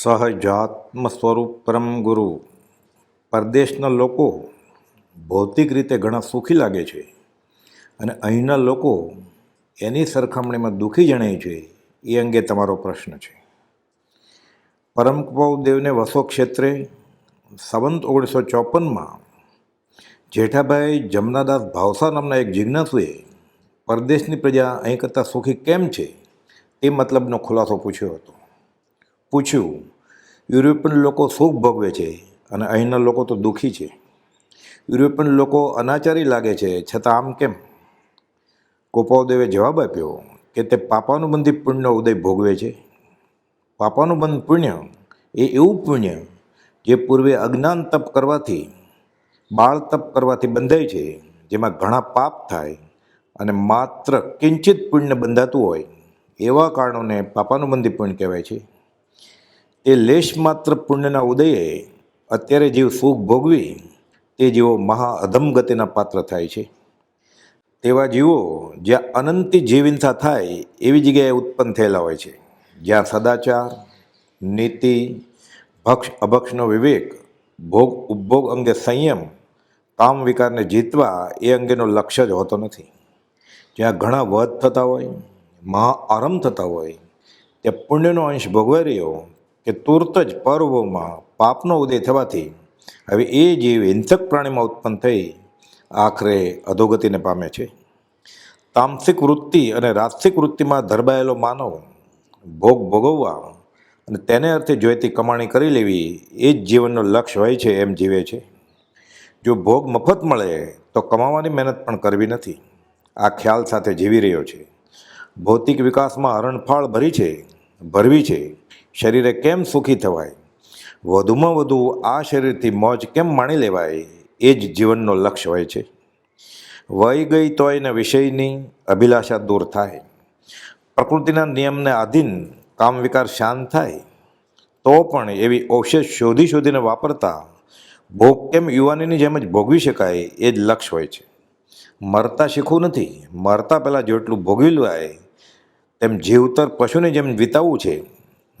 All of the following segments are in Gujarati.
સહજાત્મ સ્વરૂપ પરમ ગુરુ. પરદેશના લોકો ભૌતિક રીતે ઘણા સુખી લાગે છે અને અહીંના લોકો એની સરખામણીમાં દુઃખી જણાય છે, એ અંગે તમારો પ્રશ્ન છે. પરમ દેવને વસો ક્ષેત્રે સંવંત ઓગણીસો ચોપનમાં જેઠાભાઈ જમનાદાસ ભાવસા નામના એક જિજ્ઞાસુએ પરદેશની પ્રજા અહીં કરતાં સુખી કેમ છે, એ મતલબનો ખુલાસો પૂછ્યો હતો. પૂછ્યું, યુરોપિયન લોકો સુખ ભોગવે છે અને અહીંના લોકો તો દુઃખી છે. યુરોપિયન લોકો અનાચારી લાગે છે, છતાં આમ કેમ? ગોપાલદેવે જવાબ આપ્યો કે તે પાપાનુબંધી પુણ્યનો ઉદય ભોગવે છે. પાપાનુબંધ પુણ્ય એ એવું પુણ્ય જે પૂર્વે અજ્ઞાન તપ કરવાથી, બાળ તપ કરવાથી બંધાય છે, જેમાં ઘણા પાપ થાય અને માત્ર કિંચિત પુણ્ય બંધાતું હોય, એવા કારણોને પાપાનુબંધી પુણ્ય કહેવાય છે. એ લેશ માત્ર પુણ્યના ઉદયે, અત્યારે જીવ સુખ ભોગવી, તે જીવો મહા અધમ ગતિના પાત્ર થાય છે. તેવા જીવો જ્યાં અનંતી જીવિંસા થાય, એવી જગ્યાએ ઉત્પન્ન થયેલા હોય છે. જ્યાં સદાચાર, નીતિ, ભક્ષ, અભક્ષનો વિવેક, ભોગ, ઉપભોગ અંગે સંયમ, કામ વિકારને જીતવા એ અંગેનો લક્ષ્ય જ હોતો નથી. જ્યાં ઘણા વધ થતા હોય, મહા આરંભ થતા હોય, ત્યાં પુણ્યનો અંશ ભોગવાઈ રહ્યો કે તુરત જ પર્વમાં પાપનો ઉદય થવાથી હવે એ જીવ હિંસક પ્રાણીમાં ઉત્પન્ન થઈ આખરે અધોગતિને પામે છે. તામસિક વૃત્તિ અને રાસિક વૃત્તિમાં ધરબાયેલો માનવ ભોગ ભોગવવા અને તેને અર્થે જોઈતી કમાણી કરી લેવી એ જ જીવનનો લક્ષ્ય હોય છે એમ જીવે છે. જો ભોગ મફત મળે તો કમાવાની મહેનત પણ કરવી નથી. આ ખ્યાલ સાથે જીવી રહ્યો છે. ભૌતિક વિકાસમાં હરણફાળ ભરી છે. ભરવી છે. શરીરે કેમ સુખી થવાય? વધુમાં વધુ આ શરીરથી મોજ કેમ માણી લેવાય? એ જ જીવનનો લક્ષ્ય હોય છે. વહી ગઈ તો એના વિષયની અભિલાષા દૂર થાય. પ્રકૃતિના નિયમને આધીન કામ વિકાર શાંત થાય. તો પણ એવી ઔષધ શોધી શોધીને વાપરતા ભોગ કેમ યુવાનીની જેમ જ ભોગવી શકાય એ જ લક્ષ્ય હોય છે. મરતા શીખવું નથી. મરતા પહેલાં જેટલું ભોગવી લેવાય તેમ જીવતર પશુની જેમ વિતાવવું છે,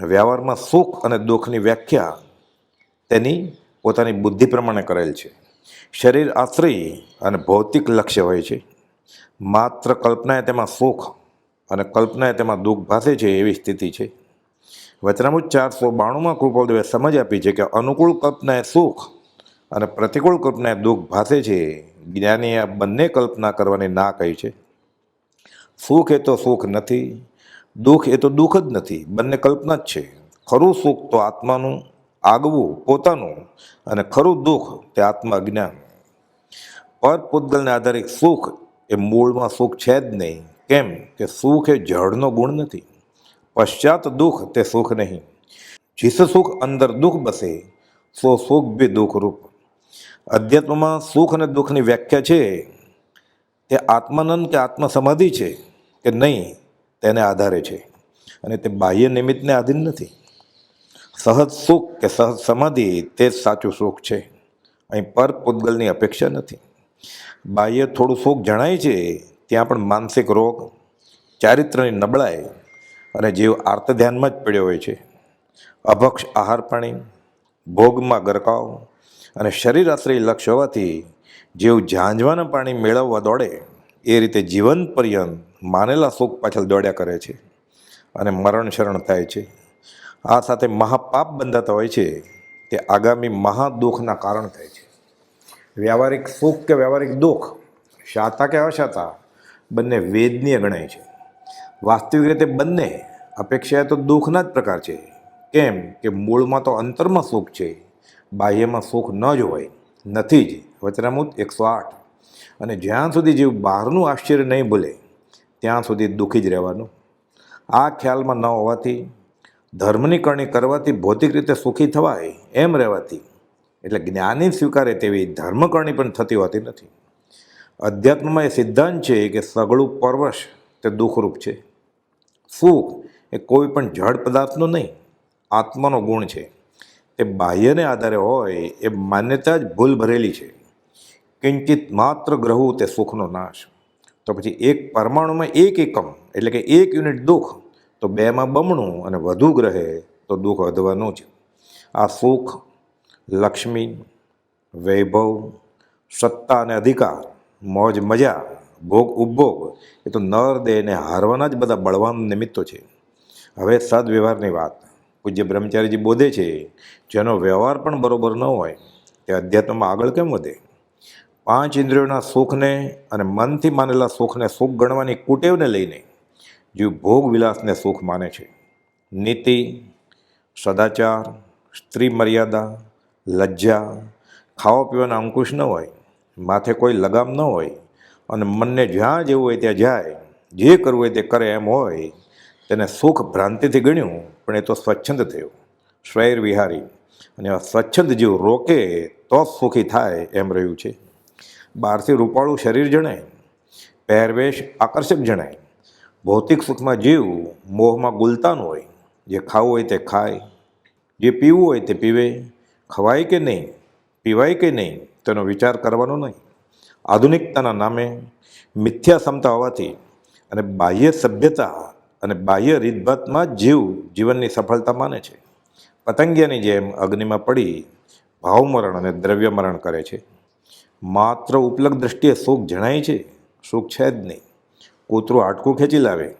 વ્યવહારમાં સુખ અને દુઃખની વ્યાખ્યા તેની પોતાની બુદ્ધિ પ્રમાણે કરેલ છે. શરીર આશ્રય અને ભૌતિક લક્ષ્ય હોય છે. માત્ર કલ્પનાએ તેમાં સુખ અને કલ્પનાએ તેમાં દુઃખ ભાસે છે એવી સ્થિતિ છે. વચનામૃત ચારસો બાણુંમાં કૃપાલદેવે સમજ આપી છે કે અનુકૂળ કલ્પનાએ સુખ અને પ્રતિકૂળ કલ્પનાએ દુઃખ ભાસે છે. જ્ઞાનીએ બંને કલ્પના કરવાની ના કહી છે. સુખ એ તો સુખ નથી, દુઃખ એ તો દુઃખ જ નથી. બંને કલ્પના જ છે. ખરું સુખ તો આત્માનું આગવું, પોતાનું, અને ખરું દુઃખ તે આત્મા જ્ઞાન. પર પૂતગલને આધારિત સુખ એ મૂળમાં સુખ છે જ નહીં. કેમ કે સુખ એ જળનો ગુણ નથી. પશ્ચાત દુઃખ તે સુખ નહીં. જીસ સુખ અંદર દુઃખ બસે, સો સુખ બી દુઃખરૂપ. અધ્યાત્મમાં સુખ અને દુઃખની વ્યાખ્યા છે. તે આત્માનંદ કે આત્મસમાધિ છે? કે નહીં, તેને આધારે છે. અને તે બાહ્ય નિમિત્તને આધીન નથી. સહજ સુખ કે સહજ સમાધિ તે જ સાચું સુખ છે. અહીં પર પૂતગલની અપેક્ષા નથી. બાહ્ય થોડું સુખ જણાય છે, ત્યાં પણ માનસિક રોગ, ચારિત્રની નબળાઈ અને જીવ આર્ત ધ્યાનમાં જ પડ્યો હોય છે. અભક્ષ આહાર પાણી, ભોગમાં ગરકાવ અને શરીર આશ્રય લક્ષ્ય હોવાથી જીવ ઝાંઝવાના પાણી મેળવવા દોડે. એ રીતે જીવન પર્યંત માનેલા સુખ પાછળ દોડ્યા કરે છે અને મરણ શરણ થાય છે. આ સાથે મહાપાપ બંધાતા હોય છે તે આગામી મહાદુઃખના કારણ થાય છે. વ્યવહારિક સુખ કે વ્યવહારિક દુઃખ, શાતા કે અશાતા, બંને વેદનીય ગણાય છે. વાસ્તવિક રીતે બંને અપેક્ષા તો દુઃખના જ પ્રકાર છે. કેમ કે મૂળમાં તો અંતરમાં સુખ છે, બાહ્યમાં સુખ ન જ હોય, નથી જ. વચનામૂત એકસો આઠ. અને જ્યાં સુધી જીવ બહારનું આશ્ચર્ય નહીં ભૂલે, ત્યાં સુધી દુઃખી જ રહેવાનું. આ ખ્યાલમાં ન હોવાથી, ધર્મની કરણી કરવાથી ભૌતિક રીતે સુખી થવાય એમ રહેવાથી, એટલે જ્ઞાની સ્વીકારે તેવી ધર્મકરણી પણ થતી હોતી નથી. અધ્યાત્મમાં એ સિદ્ધાંત છે કે સગળું પરવશ તે દુઃખરૂપ છે. સુખ એ કોઈ પણ જળ પદાર્થનો નહીં, આત્માનો ગુણ છે. તે બાહ્યને આધારે હોય એ માન્યતા જ ભૂલ ભરેલી છે. કિંચિત માત્ર ગ્રહવું તે સુખનો નાશ. તો પછી એક પરમાણુમાં એક એકમ, એટલે કે એક યુનિટ દુઃખ, તો બેમાં બમણું અને વધુ ગ્રહે તો દુઃખ વધવાનું જ આ સુખ, લક્ષ્મી, વૈભવ, સત્તા અને અધિકાર, મોજ, મજા, ભોગ, ઉપભોગ, એ તો નર દેહને હારવાના જ બધા બળવાન નિમિત્તો છે. હવે સદવ્યવહારની વાત. પૂજ્ય બ્રહ્મચારીજી બોધે છે, જેનો વ્યવહાર પણ બરોબર ન હોય, તે અધ્યાત્મમાં આગળ કેમ વધે? પાંચ ઇન્દ્રિયોના સુખને અને મનથી માનેલા સુખને સુખ ગણવાની કુટેવને લઈને જીવ ભોગ વિલાસને સુખ માને છે. નીતિ, સદાચાર, સ્ત્રી મર્યાદા, લજ્જા, ખાવા પીવાના અંકુશ ન હોય, માથે કોઈ લગામ ન હોય અને મનને જ્યાં જેવું હોય ત્યાં જાય, જે કરવું હોય તે કરે એમ હોય, તેને સુખ ભ્રાંતિથી ગણ્યું, પણ એ તો સ્વચ્છંદ થયો. સ્વૈર વિહારી, અને સ્વચ્છંદ જીવ રોકે તો સુખી થાય એમ રહ્યું છે. બહારથી રૂપાળું શરીર જણાય, પહેરવેશ આકર્ષક જણાય. ભૌતિક સુખમાં જીવ મોહમાં ગુલતાન હોય, જે ખાવું હોય તે ખાય, જે પીવું હોય તે પીવે, ખવાય કે નહીં, પીવાય કે નહીં, તેનો વિચાર કરવાનો નહીં. આધુનિકતાના નામે મિથ્યા ક્ષમતા હોવાથી અને બાહ્ય સભ્યતા અને બાહ્ય રીતભાતમાં જીવ જીવનની સફળતા માને છે. પતંગિયાની જેમ અગ્નિમાં પડી ભાવમરણ અને દ્રવ્યમરણ કરે છે. માત્ર ઉપલબ્ધ દ્રષ્ટિએ સુખ જણાય છે? સુખ છે જ નહીં. કૂતરું હાડકું ખેંચી લાવે,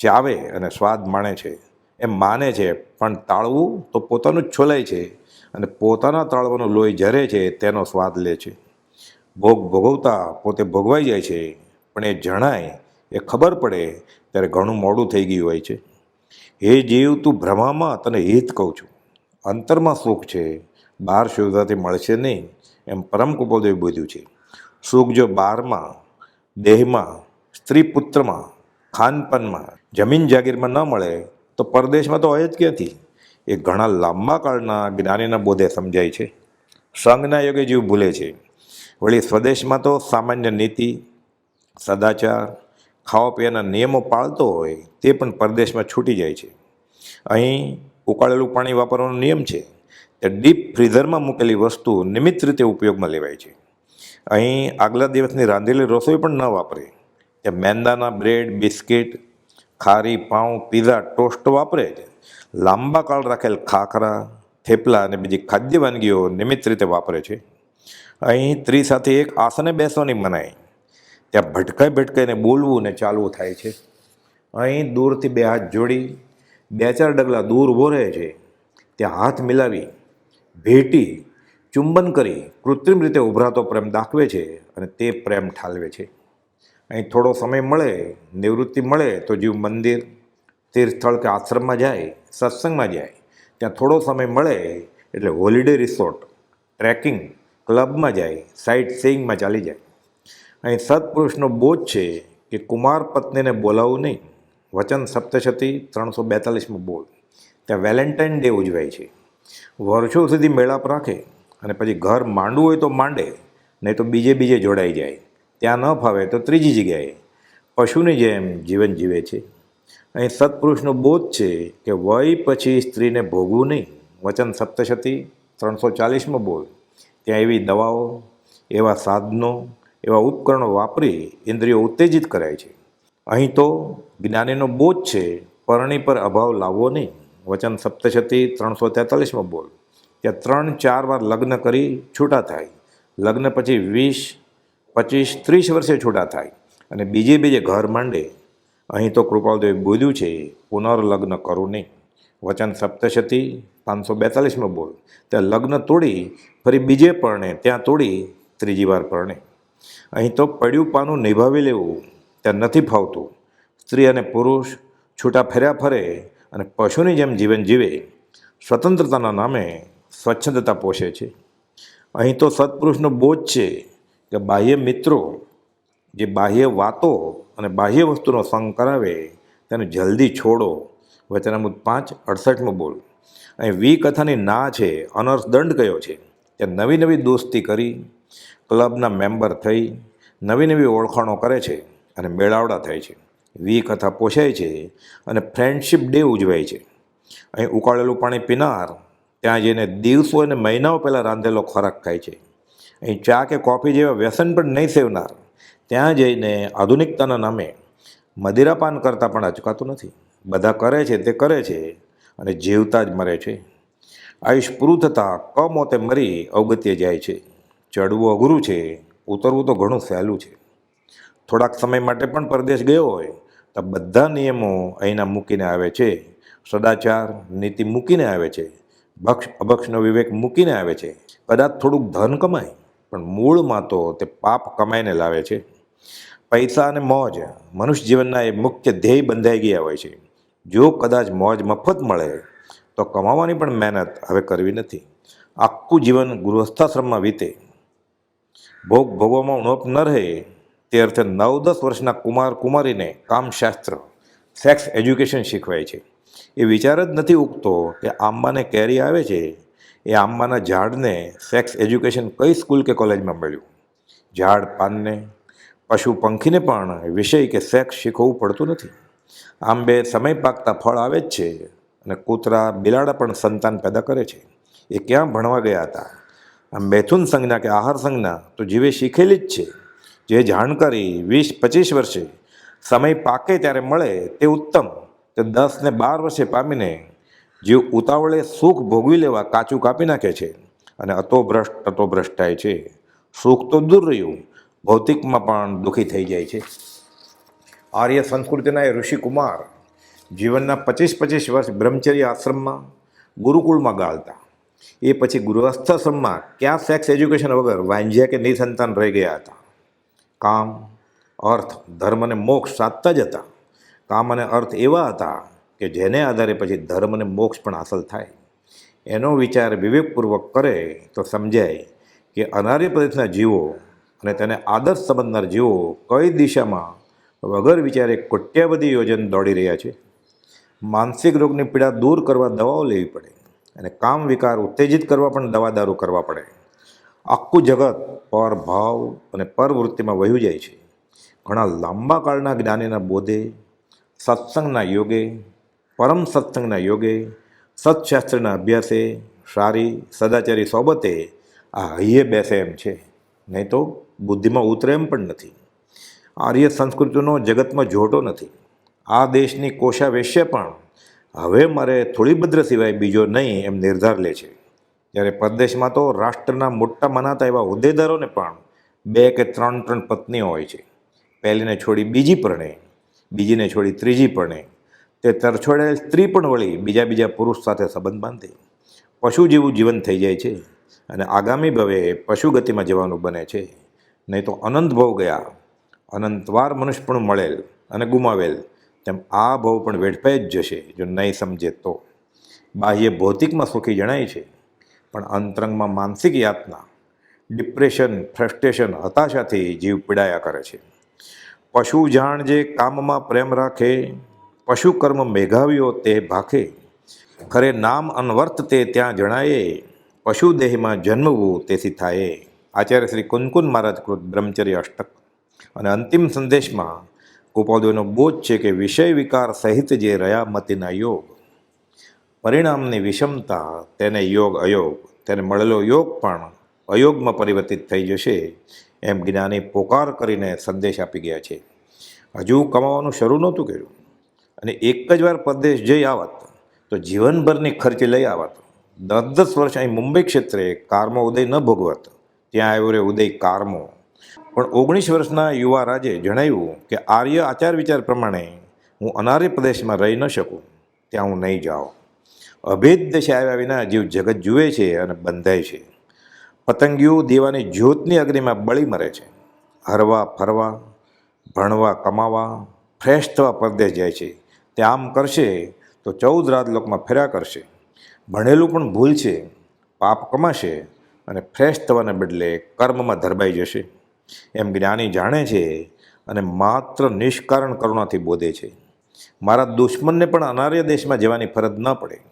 ચાવે અને સ્વાદ માણે છે. એમ માને છે, પણ તાળવું તો પોતાનું જ છોલાય છે અને પોતાના તાળવાનું લોહી ઝરે છે, તેનો સ્વાદ લે છે. ભોગ ભોગવતા પોતે ભોગવાઈ જાય છે, પણ એ જણાય, એ ખબર પડે, ત્યારે ઘણું મોડું થઈ ગયું હોય છે. હે જીવ, તું ભ્રમામાં તને હિત કહું છું. અંતરમાં સુખ છે બહાર શોધવાથી મળશે નહીં. એમ પરમ કુપોદેવ બોધ્યું છે. સુખ જો બારમાં, દેહમાં, સ્ત્રી પુત્રમાં, ખાનપાનમાં જમીન જાગીરમાં ન મળે તો પરદેશમાં તો હોય જ ક્યાંથી? એ ઘણા લાંબા કાળના જ્ઞાનીના બોધે સમજાય છે. સંઘના યોગે જીવ ભૂલે છે. વળી સ્વદેશમાં તો સામાન્ય નીતિ, સદાચાર, ખાવા પીવાના નિયમો પાળતો હોય તે પણ પરદેશમાં છૂટી જાય છે. અહીં ઉકાળેલું પાણી વાપરવાનો નિયમ છે. તે ડીપ ફ્રીઝરમાં મૂકેલી વસ્તુ નિમિત્ત રીતે ઉપયોગમાં લેવાય છે. અહીં આગલા દિવસની રાંધેલી રસોઈ પણ ન વાપરે. એ મેંદાના બ્રેડ, બિસ્કિટ, ખારી પાઉં, પીઝા, ટોસ્ટ વાપરે છે. લાંબા કાળ રાખેલ ખાખરા, થેપલા અને બીજી ખાદ્ય વાનગીઓ નિમિત્ત રીતે વાપરે છે. અહીં ત્રી સાથે એક આસને બેસવાની મનાય ત્યાં ભટકાઈ ભટકાઈને બોલવું ને ચાલવું થાય છે. અહીં દૂરથી બે હાથ જોડી, બે ચાર ડગલા દૂર ઊભો રહે છે. ત્યાં હાથ મિલાવી ભેટી ચુંબન કરી કૃત્રિમ રીતે ઉભરાતો પ્રેમ દાખવે છે અને તે પ્રેમ ઠાલવે છે. અહીં થોડો સમય મળે, નિવૃત્તિ મળે તો જીવ મંદિર, તીર્થસ્થળ કે આશ્રમમાં જાય, સત્સંગમાં જાય. ત્યાં થોડો સમય મળે એટલે હોલિડે રિસોર્ટ, ટ્રેકિંગ, ક્લબમાં જાય સાઇટ સીઈંગમાં ચાલી જાય. અહીં સત્પુરુષનો બોધ છે કે કુમાર પત્નીને બોલાવવું નહીં. વચન સપ્તશતી ત્રણસો બેતાલીસમાં બોલ ત્યાં વેલેન્ટાઇન ડે ઉજવાય છે. વર્ષો સુધી મેળાપ રાખે અને પછી ઘર માંડવું હોય તો માંડે, નહીં તો બીજે બીજે જોડાઈ જાય. ત્યાં ન ફાવે તો ત્રીજી જગ્યાએ. પશુની જેમ જીવન જીવે છે. અહીં સત્પુરુષનો બોધ છે કે વય પછી સ્ત્રીને ભોગવું નહીં. વચન સપ્તશતી, ત્રણસો ચાલીસમાં બોલ ત્યાં એવી દવાઓ, એવા સાધનો, એવા ઉપકરણો વાપરી ઇન્દ્રિયો ઉત્તેજિત કરાય છે. અહીં તો જ્ઞાનીનો બોધ છે, પરણી પર અભાવ લાવવો નહીં. વચન સપ્તશતી ત્રણસો તેતાલીસમાં બોલ. ત્યાં ત્રણ ચાર વાર લગ્ન કરી છૂટા થાય. લગ્ન પછી વીસ, પચીસ, ત્રીસ વર્ષે છૂટા થાય. અને બીજે બીજે ઘર માંડે. અહીં તો કૃપાલદેવે બોલ્યું છે, પુનર્લગ્ન કરું નહીં. વચન સપ્તશતી પાંચસો બેતાલીસમાં બોલ. ત્યાં લગ્ન તોડી, ફરી બીજે પરણે, ત્યાં તોડી, ત્રીજી વાર પરણે. અહીં તો પડ્યું પાનું નિભાવી લેવું, ત્યાં નથી ફાવતું. સ્ત્રી અને પુરુષ છૂટા ફેર્યા ફરે અને પશુની જેમ જીવન જીવે, સ્વતંત્રતાના નામે સ્વચ્છંદતા પોષે છે. અહીં તો સત્પુરુષનો બોધ છે કે બાહ્ય મિત્રો, જે બાહ્ય વાતો અને બાહ્ય વસ્તુનો સંગ કરાવે, તેને જલ્દી છોડો. વચનામૃત પાંચ, અડસઠમાં બોલ. અહીં વી કથાની ના છે, અનર્થ દંડ કયો છે? ત્યાં નવી નવી દોસ્તી કરી, ક્લબના મેમ્બર થઈ, નવી નવી ઓળખાણો કરે છે અને મેળાવડા થાય છે. વી કથા પોષાય છે અને ફ્રેન્ડશિપ ડે ઉજવાય છે. અહીં ઉકાળેલું પાણી પીનાર, ત્યાં જઈને દિવસો અને મહિનાઓ પહેલાં રાંધેલો ખોરાક ખાય છે. અહીં ચા કે કોફી જેવા વ્યસન પણ નહીં સેવનાર, ત્યાં જઈને આધુનિકતાના નામે મદિરાપાન કરતાં પણ અચકાતું નથી. બધા કરે છે તે કરે છે અને જીવતા જ મરે છે. આયુષ પૂરું થતાં કમોતે મરી અવગત્ય જાય છે. ચડવું અઘરું છે, ઉતરવું તો ઘણું સહેલું છે. થોડાક સમય માટે પણ પરદેશ ગયો હોય તો બધા નિયમો અહીંના મૂકીને આવે છે. સદાચાર, નીતિ મૂકીને આવે છે. ભક્ષ, અભક્ષનો વિવેક મૂકીને આવે છે. કદાચ થોડુંક ધન કમાય, પણ મૂળમાં તો તે પાપ કમાઈને લાવે છે. પૈસા અને મોજ, મનુષ્ય જીવનના એ મુખ્ય ધ્યેય બંધાઈ ગયા હોય છે. જો કદાચ મોજ મફત મળે, તો કમાવાની પણ મહેનત હવે કરવી નથી. આખું જીવન ગૃહસ્થાશ્રમમાં વીતે. ભોગ ભોગવામાં ઉણપ ન રહે તે અર્થે નવ દસ વર્ષના કુમાર કુમારીને કામશાસ્ત્ર સેક્સ એજ્યુકેશન શીખવાય છે. એ વિચાર જ નથી ઉગતો કે આંબાને કેરી આવે છે. એ આંબાના ઝાડને સેક્સ એજ્યુકેશન કઈ સ્કૂલ કે કોલેજમાં મળ્યું? ઝાડ પાનને, પશુ પંખીને પણ વિષય કે સેક્સ શીખવવું પડતું નથી. આંબે સમય પાકતા ફળ આવે જ છે અને કૂતરા, બિલાડા પણ સંતાન પેદા કરે છે. એ ક્યાં ભણવા ગયા હતા? આ મૈથુન સંજ્ઞા કે આહાર સંજ્ઞા તો જીવે શીખેલી જ છે. જે જાણકારી વીસ, પચીસ વર્ષે સમય પાકે ત્યારે મળે તે ઉત્તમ. તે દસ ને બાર વર્ષે પામીને જીવ ઉતાવળે સુખ ભોગવી લેવા કાચું કાપી નાખે છે અને અતો ભ્રષ્ટ અતો ભ્રષ્ટ થાય છે. સુખ તો દૂર રહ્યું, ભૌતિકમાં પણ દુઃખી થઈ જાય છે. આર્ય સંસ્કૃતિના એ ઋષિકુમાર જીવનના પચીસ પચીસ વર્ષ બ્રહ્મચર્ય આશ્રમમાં ગુરુકુળમાં ગાળતા. એ પછી ગૃહસ્થાશ્રમમાં ક્યાં સેક્સ એજ્યુકેશન વગર વાંજ્યા કે નિસંતાન રહી ગયા હતા? કામ, અર્થ, ધર્મ અને મોક્ષ સાધતા જ હતા. કામ અને અર્થ એવા હતા કે જેને આધારે પછી ધર્મ અને મોક્ષ પણ હાંસલ થાય. એનો વિચાર વિવેકપૂર્વક કરે તો સમજાય કે અનાર્ય પ્રદેશના જીવો અને તેને આદર્શ સંબંધનાર જીવો કઈ દિશામાં વગર વિચારે કોટ્યાવધી યોજન દોડી રહ્યા છે? માનસિક રોગની પીડા દૂર કરવા દવાઓ લેવી પડે અને કામ વિકાર ઉત્તેજિત કરવા પણ દવા દારૂ કરવા પડે. આખું જગત પર ભાવ અને પરવૃત્તિમાં વહ્યું જાય છે. ઘણા લાંબા કાળના જ્ઞાનીના બોધે, સત્સંગના યોગે, પરમ સત્સંગના યોગે, સત્શાસ્ત્રના અભ્યાસે, સારી, સદાચારી સોબતે આ હૈયે બેસે એમ છે. નહીં તો બુદ્ધિમાં ઉતરે એમ પણ નથી. આર્ય સંસ્કૃતિનો જગતમાં જોટો નથી. આ દેશની કોષા વેશ્ય પણ હવે મારે થોડી ભદ્ર સિવાય બીજો નહીં એમ નિર્ધાર લે છે. જ્યારે પરદેશમાં તો રાષ્ટ્રના મોટા મનાતા એવા હોદ્દેદારોને પણ બે કે ત્રણ ત્રણ પત્નીઓ હોય છે. પહેલીને છોડી બીજી પરણે, બીજીને છોડી ત્રીજી પરણે. તે તરછોડાયેલ સ્ત્રી પણ વળી બીજા બીજા પુરુષ સાથે સંબંધ બાંધે. પશુ જેવું જીવન થઈ જાય છે અને આગામી ભવે પશુ ગતિમાં જવાનું બને છે. નહીં તો અનંત ભવ ગયા, અનંતવાર મનુષ્ય પણ મળેલ અને ગુમાવેલ. તેમ આ ભવ પણ વેડફાઈ જ જશે, જો નહીં સમજે તો. બાહ્ય ભૌતિકમાં સુખી જણાય છે. પણ અંતરંગમાં માનસિક યાતના, ડિપ્રેશન, ફ્રસ્ટ્રેશન, હતાશાથી જીવ પીડાયા કરે છે. પશુ જાણ જે કામમાં પ્રેમ રાખે, પશુ કર્મ મેઘાવ્યો તે ભાખે. ખરે નામ અનવર્ત તે ત્યાં જણાયે, પશુ દેહમાં જન્મવું તેથી થાય. આચાર્ય શ્રી કુનકુન મહારાજ કૃત બ્રહ્મચર્ય અષ્ટક. અને અંતિમ સંદેશમાં ગોપાલદેવનો બોધ છે કે વિષય વિકાર સહિત જે રહ્યા મતિના યોગ પરિણામની વિષમતા, તેને યોગ અયોગ, તેને મળેલો યોગ પણ અયોગમાં પરિવર્તિત થઈ જશે એમ જ્ઞાની પોકાર કરીને સંદેશ આપી ગયા છે. હજુ કમાવાનું શરૂ નહોતું કર્યું અને એક જ વાર પરદેશ જઈ આવત તો જીવનભરની ખર્ચી લઈ આવત. દસ દસ વર્ષ અહીં મુંબઈ ક્ષેત્રે કારમો ઉદય ન ભોગવત. ત્યાં આવ્યો રે ઉદય કારમો. પણ ઓગણીસ વર્ષના યુવા રાજે જણાવ્યું કે આર્ય આચાર વિચાર પ્રમાણે હું અનાર્ય પ્રદેશમાં રહી ન શકું. ત્યાં હું નહીં જાઉં. અભેદ દશા આવ્યા વિના જીવ જગત જુએ છે અને બંધાય છે. પતંગિયું દીવાની જ્યોતની અગ્નિમાં બળી મરે છે. હરવા ફરવા, ભણવા કમાવા ફ્રેશ થવા પરદેશ જાય છે. તે આમ કરશે તો ચૌદ રાત લોકમાં ફેર્યા કરશે. ભણેલું પણ ભૂલ છે, પાપ કમાશે અને ફ્રેશ થવાને બદલે કર્મમાં ધરબાઈ જશે. એમ જ્ઞાની જાણે છે અને માત્ર નિષ્કારણ કરુણાથી બોધે છે. મારા દુશ્મનને પણ અનાર્ય દેશમાં જવાની ફરજ ન પડે.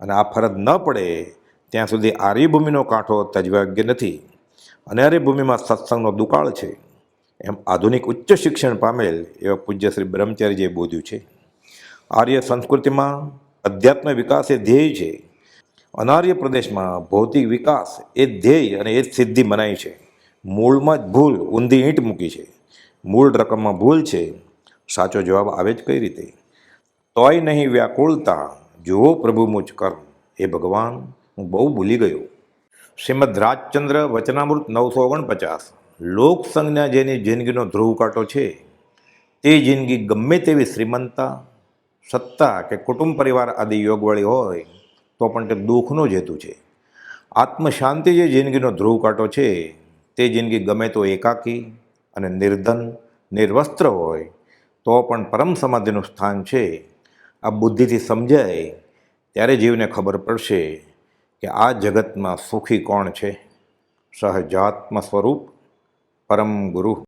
અને આ ફરજ ન પડે, ત્યાં સુધી આર્યભૂમિનો કાંઠો તજવાગ્ય નથી. અનાર્ય ભૂમિમાં સત્સંગનો દુકાળ છે. એમ આધુનિક ઉચ્ચ શિક્ષણ પામેલ એવા પૂજ્ય શ્રી બ્રહ્મચારીજીએ બોધ્યું છે. આર્ય સંસ્કૃતિમાં અધ્યાત્મ વિકાસ એ ધ્યેય છે. અનાર્ય પ્રદેશમાં ભૌતિક વિકાસ એ ધ્યેય અને એ જ સિદ્ધિ મનાય છે. મૂળમાં જ ભૂલ ઊંધી ઈંટ મૂકી છે. મૂળ રકમમાં ભૂલ છે. સાચો જવાબ આવે જ કઈ રીતે? તોય નહીં વ્યાકુળતા જુઓ પ્રભુ મુજ કર્મ હે ભગવાન, હું બહુ ભૂલી ગયો. શ્રીમદ રાજચંદ્ર વચનામૃત નવસો ઓગણપચાસ. લોક જેની જિંદગીનો ધ્રુવ કાંટો છે, તે જિંદગી ગમે તેવી શ્રીમંતા, સત્તા કે કુટુંબ પરિવાર આદિ યોગવાળી હોય, તો પણ તે દુઃખનો જ હેતુ છે. આત્મશાંતિ જે જિંદગીનો ધ્રુવ કાંટો છે, તે જિંદગી ગમે તો એકાકી અને નિર્ધન, નિર્વસ્ત્ર હોય, તો પણ પરમ સમાધિનું સ્થાન છે આ બુદ્ધિથી સમજાય ત્યારે જીવને ખબર પડશે કે આ જગતમાં સુખી કોણ છે? સહજાત્મ સ્વરૂપ પરમ ગુરુ.